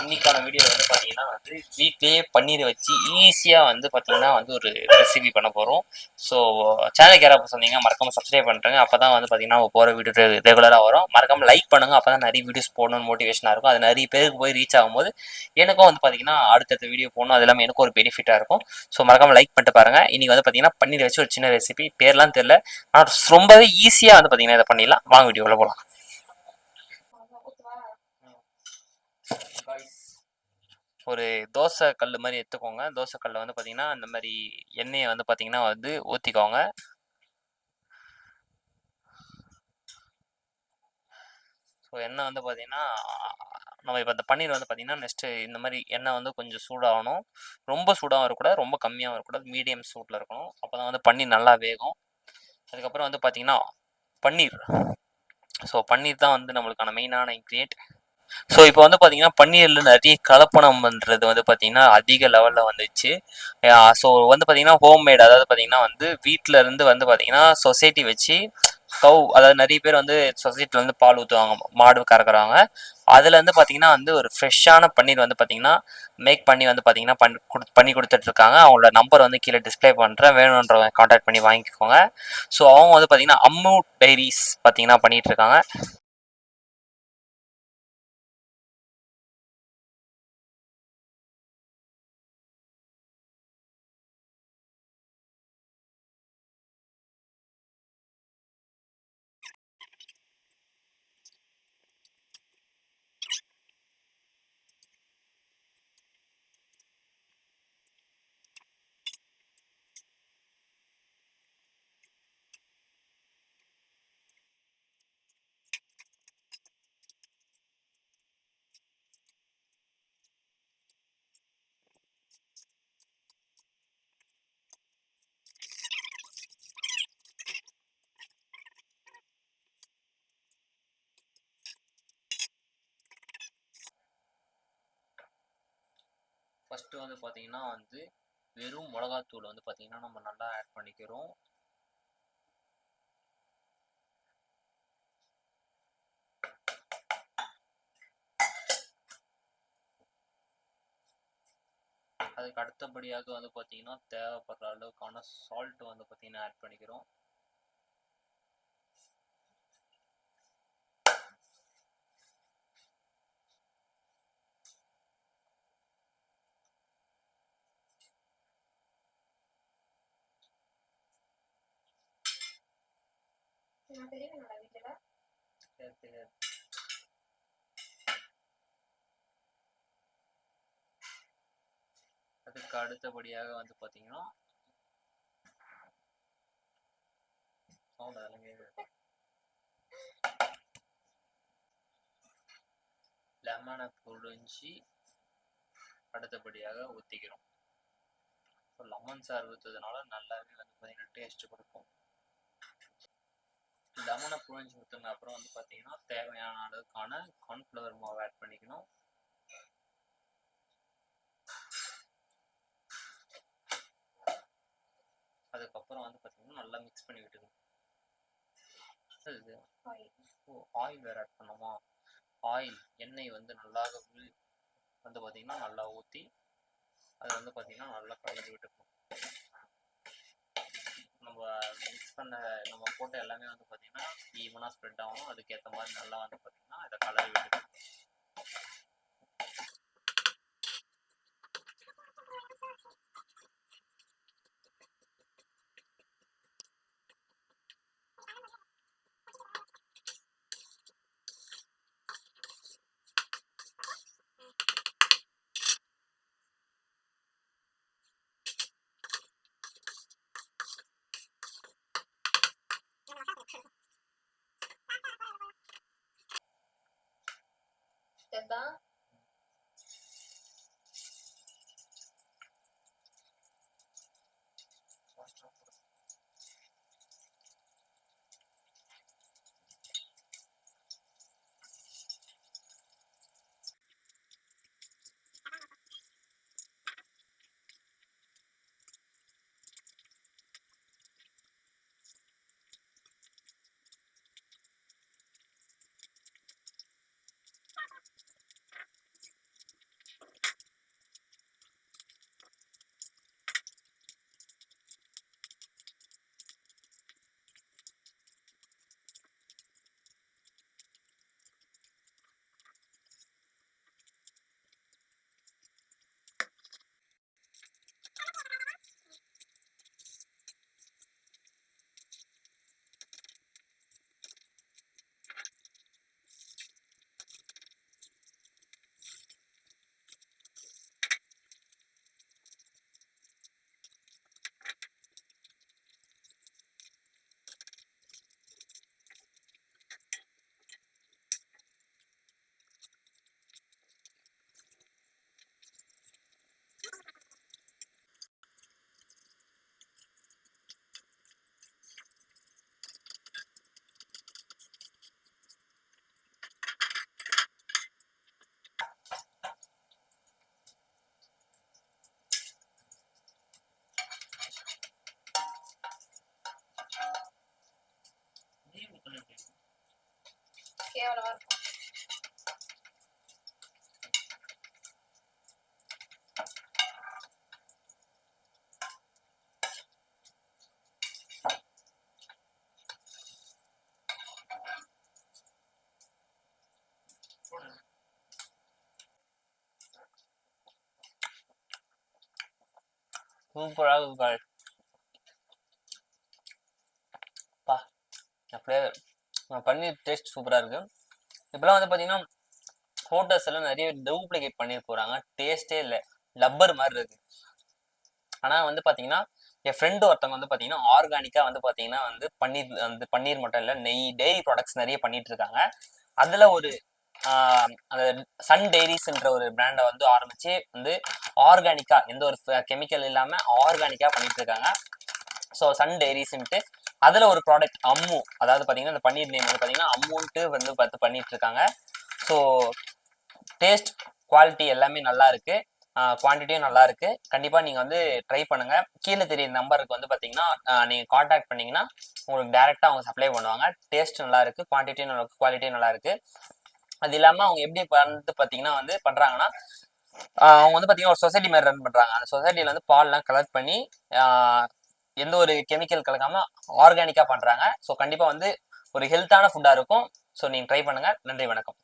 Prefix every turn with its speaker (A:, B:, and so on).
A: இன்னைக்கான வீடியோ வந்து பார்த்தீங்கன்னா வந்து வீட்லேயே பன்னீர் வச்சு ஈஸியாக வந்து பார்த்தீங்கன்னா வந்து ஒரு ரெசிபி பண்ண போகிறோம் ஸோ சேனல் யாராவது சொன்னீங்க மறக்காமல் சப்ஸ்கிரைப் பண்ணுறேங்க அப்போ தான் வந்து பார்த்தீங்கன்னா போகிற வீடியோ ரெகுலராக வரும். மறக்காமல் லைக் பண்ணுங்கள் அப்போ தான் நிறைய வீடியோஸ் போடணும்னு மோட்டிவேஷனாக இருக்கும். அது நிறைய பேருக்கு போய் ரீச் ஆகும்போது எனக்கும் வந்து பார்த்தீங்கன்னா அடுத்தடுத்த வீடியோ போடணும். அது இல்லாமல் எனக்கும் ஒரு பெனிஃபிட்டாக இருக்கும். ஸோ மறக்காமல் லைக் பண்ணிட்டு பாருங்கள் இன்றைக்கி வந்து பார்த்தீங்கன்னா பன்னீர் வச்சு ஒரு சின்ன ரெசிபி பேர்லாம் தெரில ஆனால் ரொம்பவே ஈஸியாக வந்து பார்த்தீங்கன்னா இதை பண்ணிடலாம். வாங்க வீடியோவில் போகலாம் ஒரு தோசை கல் மாதிரி எடுத்துக்கோங்க. தோசை கல்லை வந்து பார்த்தீங்கன்னா இந்த மாதிரி எண்ணெயை வந்து பார்த்தீங்கன்னா வந்து ஊற்றிக்கோங்க ஸோ எண்ணெய் வந்து பார்த்தீங்கன்னா நம்ம இப்போ அந்த பன்னீர் வந்து பார்த்தீங்கன்னா நெக்ஸ்ட்டு இந்த மாதிரி எண்ணெய் வந்து கொஞ்சம் சூடாகணும். ரொம்ப சூடாகவும் இருக்கக்கூடாது. ரொம்ப கம்மியாகவும் இருக்கக்கூடாது. மீடியம் சூட்டில் இருக்கணும். அப்போ தான் வந்து பன்னீர் நல்லா வேகும். அதுக்கப்புறம் வந்து பார்த்தீங்கன்னா பன்னீர். ஸோ பன்னீர் தான் வந்து நம்மளுக்கான மெயினான இன்க்ரியேட் ஸோ இப்போ வந்து பார்த்தீங்கன்னா பன்னீரில் நிறைய கலப்பணம் பண்ணுறது வந்து பார்த்தீங்கன்னா அதிக லெவலில் வந்துச்சு. ஸோ வந்து பார்த்தீங்கன்னா ஹோம்மேட் அதாவது பார்த்தீங்கன்னா வந்து வீட்டில் இருந்து வந்து பார்த்தீங்கன்னா சொசைட்டி வச்சு கவு அதாவது நிறைய பேர் வந்து சொசைட்டியில் வந்து பால் ஊற்றுவாங்க மாடு கறக்குறவங்க. அதில் வந்து பார்த்தீங்கன்னா வந்து ஒரு ஃப்ரெஷ்ஷான பன்னீர் வந்து பார்த்தீங்கன்னா மேக் பண்ணி வந்து பார்த்தீங்கன்னா பண்ணி கொடு பண்ணி கொடுத்துட்ருக்காங்க அவங்களோட நம்பர் வந்து கீழே டிஸ்ப்ளே பண்ணுறேன் வேணுன்றவங்க காண்டாக்ட் பண்ணி வாங்கிக்கோங்க. ஸோ அவங்க வந்து பார்த்தீங்கன்னா அம்மு டைரிஸ் பார்த்தீங்கன்னா பண்ணிட்டு இருக்காங்க ஃபஸ்ட்டு வந்து பார்த்தீங்கன்னா வந்து வெறும் மிளகாத்தூள் வந்து பார்த்தீங்கன்னா நம்ம நல்லா ஆட் பண்ணிக்கிறோம். அதுக்கு அடுத்தபடியாக வந்து பார்த்தீங்கன்னா தேவைப்படுற அளவுக்கான சால்ட் வந்து பார்த்தீங்கன்னா ஆட் பண்ணிக்கிறோம்.
B: நான் வீட்டில்
A: அதுக்கு அடுத்தபடியாக வந்து பார்த்தீங்கன்னா sound அதெல்லாம் லெமனை புழிஞ்சி அடுத்தபடியாக ஊற்றிக்கிறோம் ஸோ லெமன் சார் ஊற்றுறதுனால நல்லாவே வந்து பார்த்தீங்கன்னா டேஸ்ட் கொடுக்கும். லெமனை புழிஞ்சு ஊற்றுன அப்புறம் வந்து பார்த்தீங்கன்னா தேவையான அளவுக்கான கார்ன்ஃப்ளவர் மாவு ஆட் பண்ணிக்கணும். அதுக்கப்புறம் வந்து பார்த்தீங்கன்னா நல்லா மிக்ஸ் பண்ணி விட்டுக்கணும். இது ஓ ஆயில் வேறு ஆட் பண்ணுமா ஆயில் எண்ணெய் வந்து நல்லா வந்து பார்த்தீங்கன்னா நல்லா ஊற்றி அதை வந்து பார்த்தீங்கன்னா நல்லா கலந்து விட்டுக்கணும் நம்ம பண்ண நம்ம போட்ட எல்லாமே வந்து பார்த்தீங்கன்னா ஈவனாக ஸ்ப்ரெட் ஆகும் அதுக்கேற்ற மாதிரி நல்லா வந்து பார்த்தீங்கன்னா இதை கலர்
B: விட்டு கேவலமா இருக்கும்
A: சூப்பராக இருக்கு பா அப்படியே பன்னீர் டேஸ்ட் சூப்பராக இருக்கு. இப்போலாம் வந்து பார்த்தீங்கன்னா ஹோட்டல்ஸ் எல்லாம் நிறைய டூப்ளிகேட் பண்ணி போகிறாங்க டேஸ்டே இல்லை. லப்பர் மாதிரி இருக்கு. ஆனால் வந்து பார்த்தீங்கன்னா என் ஃப்ரெண்டு ஒருத்தவங்க வந்து பார்த்தீங்கன்னா ஆர்கானிக்காக வந்து பார்த்தீங்கன்னா வந்து பன்னீர் வந்து பன்னீர் மட்டும் இல்லை நெய் டெய்ரி ப்ராடக்ட்ஸ் நிறைய பண்ணிட்டு இருக்காங்க. அதில் ஒரு அந்த சன் டெய்ரிஸ்ன்ற ஒரு பிராண்டை வந்து ஆரம்பிச்சு வந்து ஆர்கானிக்கா எந்த ஒரு கெமிக்கல் இல்லாமல் ஆர்கானிக்காக பண்ணிட்டு இருக்காங்க. ஸோ சன் டெய்ரிஸ்ன்ட்டு அதில் ஒரு ப்ராடக்ட் அம்மு அதாவது பார்த்தீங்கன்னா இந்த பன்னீர் நேம் வந்து பார்த்தீங்கன்னா அம்முன்ட்டு வந்து பார்த்து பண்ணிட்டு இருக்காங்க ஸோ டேஸ்ட் குவாலிட்டி எல்லாமே நல்லா இருக்கு. குவான்டிட்டியும் நல்லா இருக்கு. கண்டிப்பாக நீங்கள் வந்து ட்ரை பண்ணுங்க. கீழே தெரிய நம்பருக்கு வந்து பார்த்தீங்கன்னா நீங்கள் காண்டாக்ட் பண்ணீங்கன்னா உங்களுக்கு டேரெக்டாக அவங்க சப்ளை பண்ணுவாங்க. டேஸ்ட் நல்லா இருக்கு குவான்டிட்டியும் நல்லா இருக்கு குவாலிட்டியும் நல்லா இருக்கு. அது இல்லாமல் அவங்க எப்படி வந்து பார்த்தீங்கன்னா வந்து பண்ணுறாங்கன்னா அவங்க வந்து பார்த்தீங்கன்னா ஒரு சொசைட்டி மாதிரி ரன் பண்ணுறாங்க அந்த சொசைட்டியில் வந்து பால்லாம் கலெக்ட் பண்ணி எந்த ஒரு கெமிக்கல் கலக்காம ஆர்கானிக்கா பண்றாங்க. ஸோ கண்டிப்பா வந்து ஒரு ஹெல்த்தான ஃபுட்டா இருக்கும். ஸோ நீங்க ட்ரை பண்ணுங்க. நன்றி வணக்கம்.